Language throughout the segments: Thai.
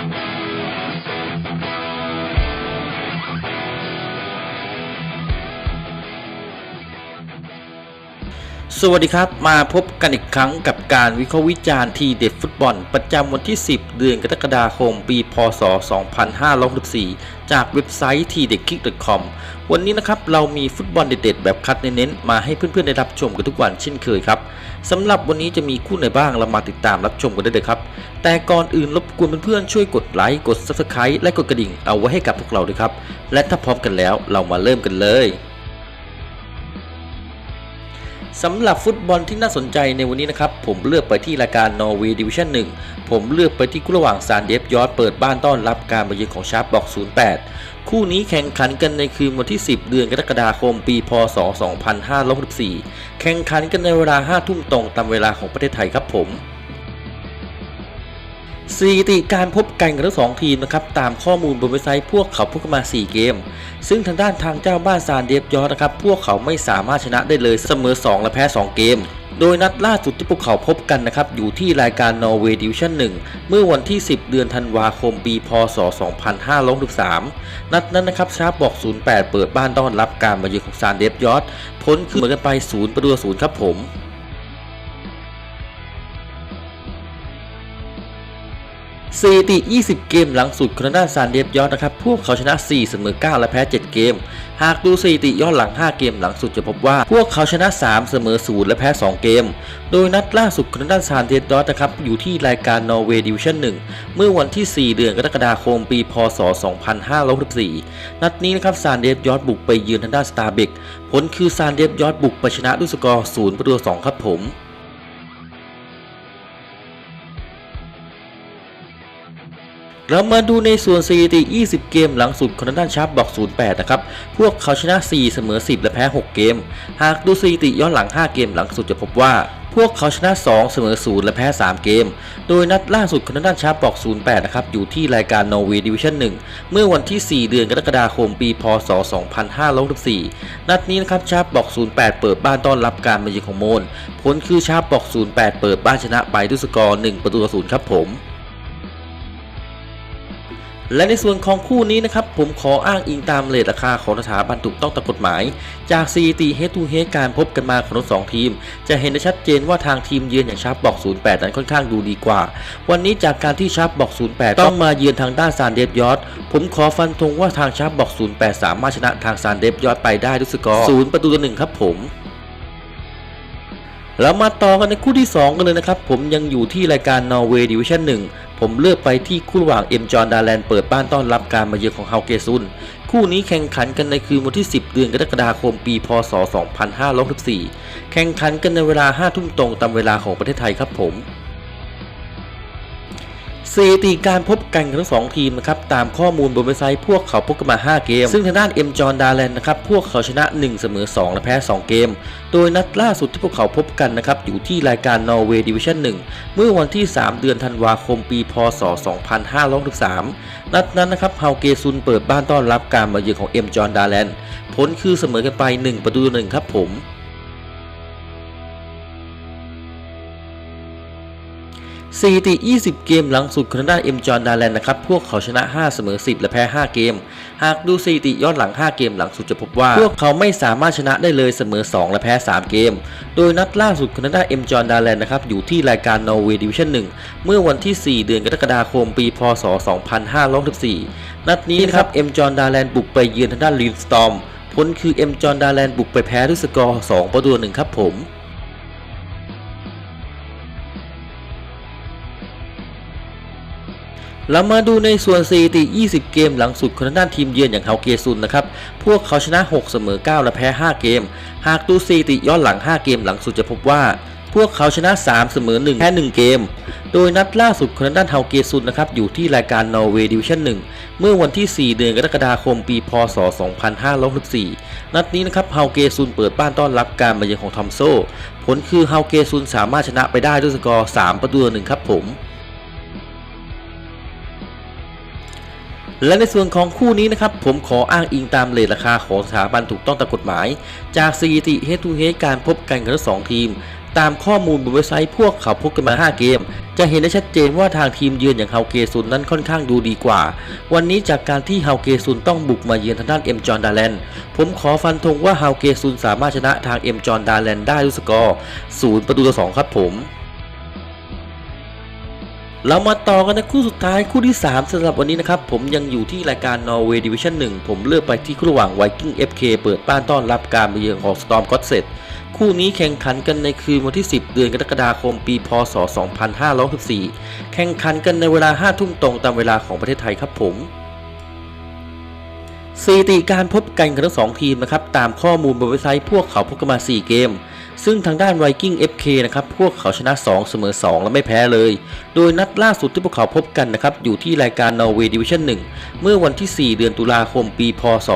Thank you. สวัสดีครับ มาพบกันอีกครั้งกับการวิเคราะห์วิจารณ์ทีเด็ดฟุตบอล ประจำวันที่ 10 เดือนกรกฎาคม ปี พศ 2564 จากเว็บไซต์ t d e c k i c k c o m วันนี้นะครับเรามีฟุตบอลเด็ดๆ แบบคัดเน้นๆมาให้เพื่อนๆ ได้รับชมกันทุกวันเช่นเคยครับสำหรับวันนี้จะมีคู่ไหนบ้างเรามาติดตามรับชมกันได้เลยครับ แต่ก่อนอื่นรบกวนเพื่อนๆช่วยกดไลค์กด Subscribe และกดกระดิ่งเอาไว้ให้กับพวกเราด้วยครับและถ้าพร้อมกันแล้วเรามาเริ่มกันเลย สำหรับฟุตบอลที่น่าสนใจในวันนี้นะครับ ผมเลือกไปที่รายการนอร์เวย์ดิวิชั่น1ผมเลือกไปที่คู่ระหว่างซานเดฟยอร์ดเปิดบ้านต้อนรับการมาเยือนของชาร์ปบอก 08 คู่นี้แข่งขันกันในคืนวันที่ 10 เดือนกรกฎาคมปี พศ 2564 แข่งขันกันในเวลา 5 ทุ่มตรงตามเวลาของประเทศไทยครับผม สถิติการพบกันของทั้งสองทีมนะครับตามข้อมูลบนเว็บไซต์พวกเขาพบกันมา 4 เกม ซึ่งทางด้านทางเจ้าบ้านซานเดฟยอร์ดนะครับพวกเขาไม่สามารถชนะได้เลยเสมอ 2 และแพ้ 2 เกม โดยนัดล่าสุดที่พวกเขาพบกันนะครับอยู่ที่รายการนอร์เวย์ดิวิชั่น1เมื่อวันที่ 10 เดือนธันวาคมปีพศ 2563 นัดนั้นนะครับชาร์ปบอก 08 เปิดบ้านต้อนรับการมาเยือนของซานเดฟยอร์ดผลคือเหมือนกันไป 0 ประตู0ครับผม สติ 20 เกมหลังสุดคาดานซานเดฟยอดนะครับ พวกเขาชนะ 4 เสมอ 9 และแพ้ 7 เกม หากดูสติย้อนหลัง 5 เกมหลังสุดจะพบว่า พวกเขาชนะ 3 เสมอ 0 และแพ้ 2 เกม โดยนัดล่าสุดคาดานซานเดฟยอดนะครับ อยู่ที่รายการนอร์เวย์ดิวิชั่น 1 เมื่อวันที่ 4 เดือนกรกฎาคมปี พศ 2564 นัดนี้นะครับซานเดฟยอดบุกไปเยือนทางด้านสตาร์เบกผลคือซานเดฟยอดบุกไปชนะด้วยสกอร์ 0 ประตู 2 ครับผม เรามาดูในส่วนสถิติ 20 เกมหลังสุดของทางด้านชาร์ปบอก 08 นะครับ พวกเขาชนะ 4 เสมอ 10 และแพ้ 6 เกม หากดูสถิติย้อนหลัง 5 เกมหลังสุดจะพบว่า พวกเขาชนะ 2 เสมอ 0 และแพ้ 3 เกม โดยนัดล่าสุดของทางด้านชาร์ปบอก 08 นะครับ อยู่ที่รายการนอร์เวย์ดิวิชั่น 1 เมื่อวันที่ 4 เดือนกรกฎาคม ปี พศ 2564 นัดนี้นะครับชาร์ปบอก 08 เปิดบ้านต้อนรับการมาเยือนของโมน ผลคือชาร์ปบอก 08 เปิดบ้านชนะไปด้วยสกอร์ 1 ประตูต่อ0ครับผม และในส่วนของคู่นี้นะครับผมขออ้างอิงตามเลทราคาของสถาบันถูกต้องตามกฎหมาย จากสถิติ head to head การพบกันมาของทั้งสองทีม จะเห็นได้ชัดเจนว่าทางทีมเยือนอย่างชาร์ปบอก 08 นั้นค่อนข้างดูดีกว่า วันนี้จากการที่ชาร์ปบอก 08 ต้องมาเยือนทางด้านซานเดฟยอดผมขอฟันธงว่าทางชาร์ปบอก 08 สามารถชนะทางซานเดฟยอดไปได้ด้วยสกอร์0ประตูต่อหนึ่งครับผมแล้วมาต่อกันในคู่ที่ 2 กันเลยนะครับ ผมยังอยู่ที่รายการนอร์เวย์ดิวิชั่น1 ผมเลือกไปที่คู่ระหว่างเอ็มจอร์ดาแลนเปิดบ้านต้อนรับการมาเยือนของเฮาเกซุน คู่นี้แข่งขันกันในคืนวันที่ 10 เดือนกรกฎาคมปี พศ 2564 แข่งขันกันในเวลา 5 ทุ่มตรงตามเวลาของประเทศไทยครับผม สถิติการพบกันของทั้งสองทีมนะครับตามข้อมูลบนเว็บไซต์พวกเขาพบกันมา 5 เกม ซึ่งทางด้านเอ็มจอร์ดาแลนนะครับพวกเขาชนะ 1 เสมอ 2 และแพ้ 2 เกม โดยนัดล่าสุดที่พวกเขาพบกันนะครับอยู่ที่รายการนอร์เวย์ดิวิชั่น1เมื่อวันที่ 3 เดือนธันวาคมปี พศ 2563 นัดนั้นนะครับเฮาเกซุนเปิดบ้านต้อนรับการมาเยือนของเอ็มจอร์ดาแลนผลคือเสมอกันไป 1 ประตูต่อหนึ่งครับผม สถิติ 20 เกมหลังสุดของด้านเอ็มจอร์ดาแลนนะครับ พวกเขาชนะ 5 เสมอ 10 และแพ้ 5 เกม หากดูสถิติย้อนหลัง 5 เกมหลังสุดจะพบว่า พวกเขาไม่สามารถชนะได้เลยเสมอ 2 และแพ้ 3 เกม โดยนัดล่าสุดของด้านเอ็มจอร์ดาแลนนะครับ อยู่ที่รายการนอร์เวย์ดิวิชั่น1เมื่อวันที่ 4 เดือนกรกฎาคม ปี พศ 2564นัดนี้นะครับ เอ็มจอร์ดาแลนบุกไปเยือนทางด้านลีนสตอมผลคือเอ็มจอร์ดาแลนบุกไปแพ้ด้วยสกอร์ 2 ประตูหนึ่งครับผม เรามาดูในส่วนสถิติ 20 เกมหลังสุดของทางด้านทีมเยือนอย่างเฮาเกซุนนะครับ พวกเขาชนะ 6 เสมอ 9 และแพ้ 5 เกม หากดูสถิติย้อนหลัง 5 เกมหลังสุดจะพบว่า พวกเขาชนะ 3 เสมอ 1 แพ้ 1 เกม โดยนัดล่าสุดของทางด้านเฮาเกซุนนะครับ อยู่ที่รายการนอร์เวย์ดิวิชั่น 1 เมื่อวันที่ 4 เดือนกรกฎาคมปี พศ 2564 นัดนี้นะครับเฮาเกซุนเปิดบ้านต้อนรับการมาเยือนของทอมโซ ผลคือเฮาเกซุนสามารถชนะไปได้ด้วยสกอร์ 3 ประตูต่อหนึ่งครับผม และในส่วนของคู่นี้นะครับ ผมขออ้างอิงตามเลทราคาของสถาบันถูกต้องตามกฎหมาย จากสถิติ head to h e a การพบกันของทั้งสองทีม ตามข้อมูลบนเว็บไซต์พวกเขาพบกันมา 5 เกม จะเห็นได้ชัดเจนว่าทางทีมเยือนอย่างเฮาเกซุนนั้นค่อนข้างดูดีกว่า วันนี้จากการที่เฮาเกซุนต้องบุกมาเยือนทางด้านเอ็มจอนดาแลนผมขอฟันธงว่าเฮาเกซุนสามารถชนะทางเอ็มจอนดาแลนได้ด้วยสกอร์ 0 ประตูต่อ 2 ครับผม เรามาต่อกันในคู่สุดท้ายคู่ที่ 3สำหรับวันนี้นะครับ ผมยังอยู่ที่รายการ Norway Division 1 ผมเลือกไปที่คู่ระหว่าง Viking FK เปิดบ้านต้อนรับการมาเยือนของ Storm g o d s e t คู่นี้แข่งขันกันในคืนวันที่ 10 เดือนกรกฎาคมปี พศ 2564 แข่งขันกันในเวลา 5 ทุ่มตรงตามเวลาของประเทศไทยครับผม สถิติการพบกันของทั้งสองทีมนะครับตามข้อมูลบนเว็บไซต์พวกเขาพบกันมา 4 เกม ซึ่งทางด้าน Viking FK นะครับพวกเขาชนะ 2 เสมอ 2 และไม่แพ้เลย โดยนัดล่าสุดที่พวกเขาพบกันนะครับอยู่ที่รายการ Norway Division 1เมื่อวันที่ 4 เดือนตุลาคมปีพศ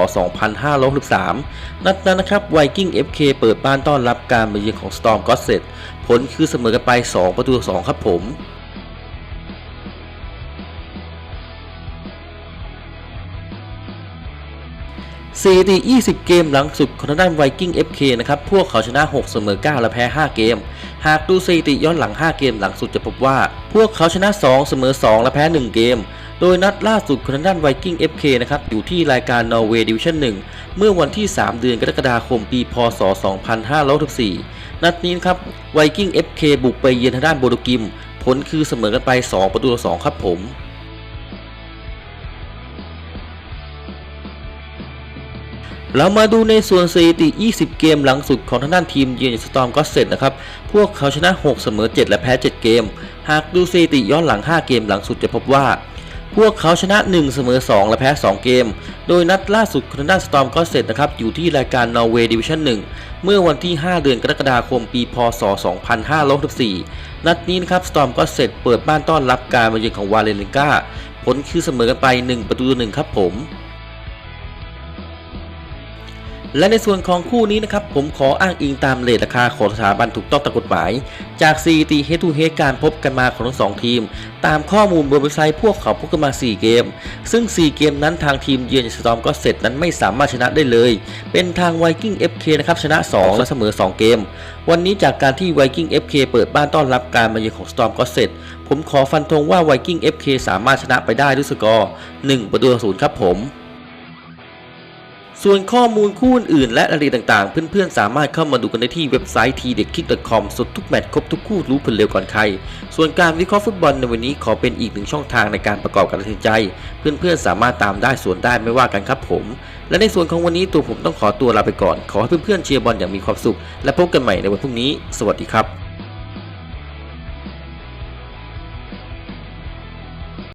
2563 นัดนั้นนะครับ Viking FK เปิดบ้านต้อนรับการมาเยือนของ Storm g o d s e t ผลคือเสมอกันไป 2 ประตูต่อ2ครับผม สถิติ20 เกมหลังสุดของทางด้าน Viking FK นะครับ พวกเขาชนะ 6 เสมอ 9 และแพ้ 5 เกม หากดูสถิติย้อนหลัง 5 เกมหลังสุดจะพบว่า พวกเขาชนะ 2 เสมอ 2 และแพ้ 1 เกม โดยนัดล่าสุดของทางด้าน Viking FK นะครับ อยู่ที่รายการ Norway Division 1เมื่อวันที่ 3 เดือนกรกฎาคมปี พศ 2564 นัดนี้นครับ Viking FK บุกไปเยือนทางด้านโบโดกิม ผลคือเสมอกันไป 2 ประตูต่อ2ครับผม เรามาดูในส่วนสถิติ 20 เกมหลังสุดของทางด้านทีมเยือนสตอมก็เสร็จนะครับ พวกเขาชนะ 6 เสมอ 7 และแพ้ 7 เกม หากดูสถิติย้อนหลัง 5 เกมหลังสุดจะพบว่า พวกเขาชนะ 1 เสมอ 2 และแพ้ 2 เกม โดยนัดล่าสุดของทางด้านสตอมก็เสร็จนะครับ อยู่ที่รายการ Norway Division 1เมื่อวันที่ 5 เดือนกรกฎาคมปี พศ 2564 นัดนี้นะครับสตอมก็เสร็จเปิดบ้านต้อนรับการมาเยือนของวาเลนกาผลคือเสมอกันไป 1 ประตูต่อ1ครับผม และในส่วนของคู่นี้นะครับผมขออ้างอิงตามเลทราคาของสถาบันถูกต้องตามกฎหมาย จากซีตีเฮทูเฮการพบกันมาของทั้งสองทีม ตามข้อมูลบนเว็บไซต์พวกเขาพบกันมา 4 เกม ซึ่ง 4 เกมนั้นทางทีมเยือนสตอมก็เสร็จนั้นไม่สามารถชนะได้เลย เป็นทาง Viking FK นะครับชนะ 2 และเสมอ 2 เกม วันนี้จากการที่ Viking FK เปิดบ้านต้อนรับการมาเยือนของ Storm g o d s e t ผมขอฟันธงว่า Viking FK สามารถชนะไปได้ด้วยสกอร์1ประตูต่อ0ครับผม ส่วนข้อมูลคู่อื่นและรายละเอียดต่างๆ เพื่อนๆ สามารถเข้ามาดูกันได้ที่เว็บไซต์ tdekkick.com สดทุกแมตช์ครบทุกคู่รู้ผลเร็วก่อนใคร ส่วนการวิเคราะห์ฟุตบอลในวันนี้ขอเป็นอีกหนึ่งช่องทางในการประกอบการตัดสินใจ เพื่อนๆ สามารถตามได้ส่วนได้ไม่ว่ากันครับผม และในส่วนของวันนี้ตัวผมต้องขอตัวลาไปก่อน ขอให้เพื่อนๆเชียร์บอลอย่างมีความสุข และพบกันใหม่ในวันพรุ่งนี้ สวัสดีครับ